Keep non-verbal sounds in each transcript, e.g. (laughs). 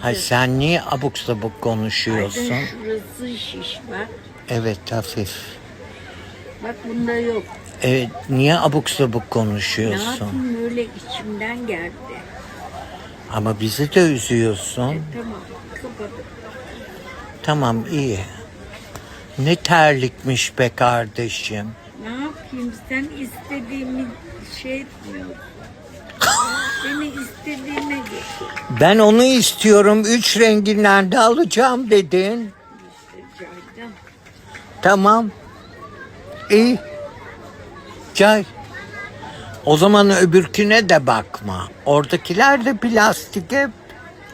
Hay sen niye abuk sabuk konuşuyorsun? Aydın şurası şiş bak. Evet hafif. Bak bunda yok. Evet niye abuk sabuk Ne konuşuyorsun? yapayım öyle içimden geldi. Ama bizi de üzüyorsun. Tamam kapadım. Tamam iyi. Ne terlikmiş be kardeşim. Ne yapayım sen istediğimi şey etmiyorsun. (laughs) Beni istediğine götür. Ben onu istiyorum. Üç renginden de alacağım dedin. Tamam. İyi. Cay. O zaman öbürküne de bakma. Oradakiler de plastik hep.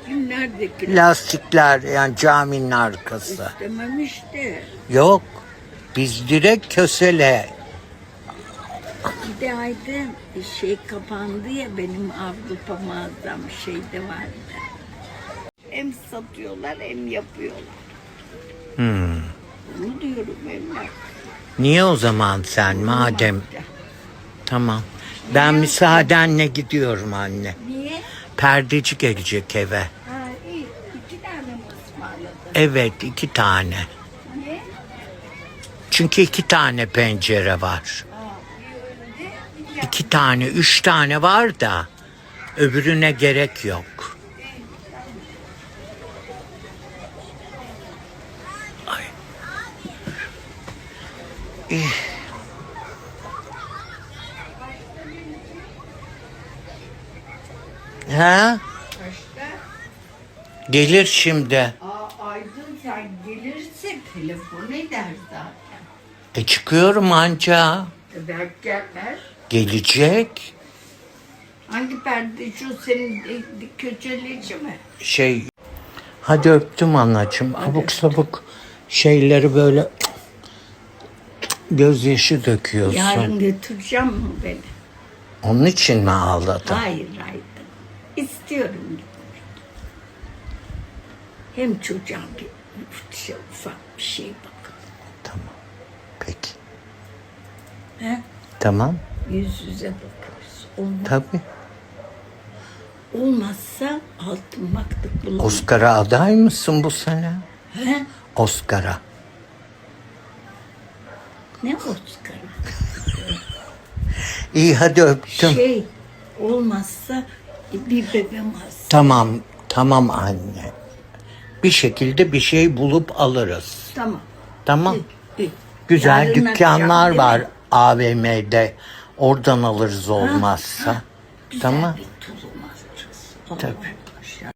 Günlerdeki Lastikler yani caminin arkası. istememişti. Yok. Biz direkt kösele. Bir de Aydın şey kapandı ya benim Avrupa mağazam şeyde vardı. Hem satıyorlar hem yapıyorlar. Hmm. Bunu diyorum evlat. Niye o zaman sen madem? Tamam. Ben müsaadenle gidiyorum anne. Niye? Perdeci gelecek eve. Ha iyi. İki tane mi ısmarladın? Evet iki tane. Niye? Çünkü iki tane pencere var. İki tane, üç tane var da öbürüne gerek yok. Ay. İh. Ha? Gelir şimdi. Aa, Aydın sen gelirse telefon eder zaten. E çıkıyorum anca. E, Belki gelmez. Gelecek. Hangi perde şu senin de- köçelici mi? şey hadi öptüm anacığım abuk sabuk şeyleri böyle gözyaşı döküyorsun. Yarın götüreceğim mi beni? Onun için mi ağladın? Hayır Aydın. İstiyorum gitmek. Hem çocuğa bir şey, ufak bir şey bakın. Tamam. Peki. He? Tamam. Yüz yüze bakıyoruz. Olmaz. Tabii. Olmazsa altın maktık bulalım. Oscar'a aday mısın bu sene? He? Oscar'a. Ne Oscar'ı? (laughs) İyi hadi öptüm. Şey olmazsa bir bebem az. Tamam. Tamam anne. Bir şekilde bir şey bulup alırız. Tamam. Tamam. İyi. Güzel Yarın dükkanlar akşam, var değil mi? AVM'de. Oradan alırız olmazsa. Güzel Tamam. bir tulum alacağız. Tabii.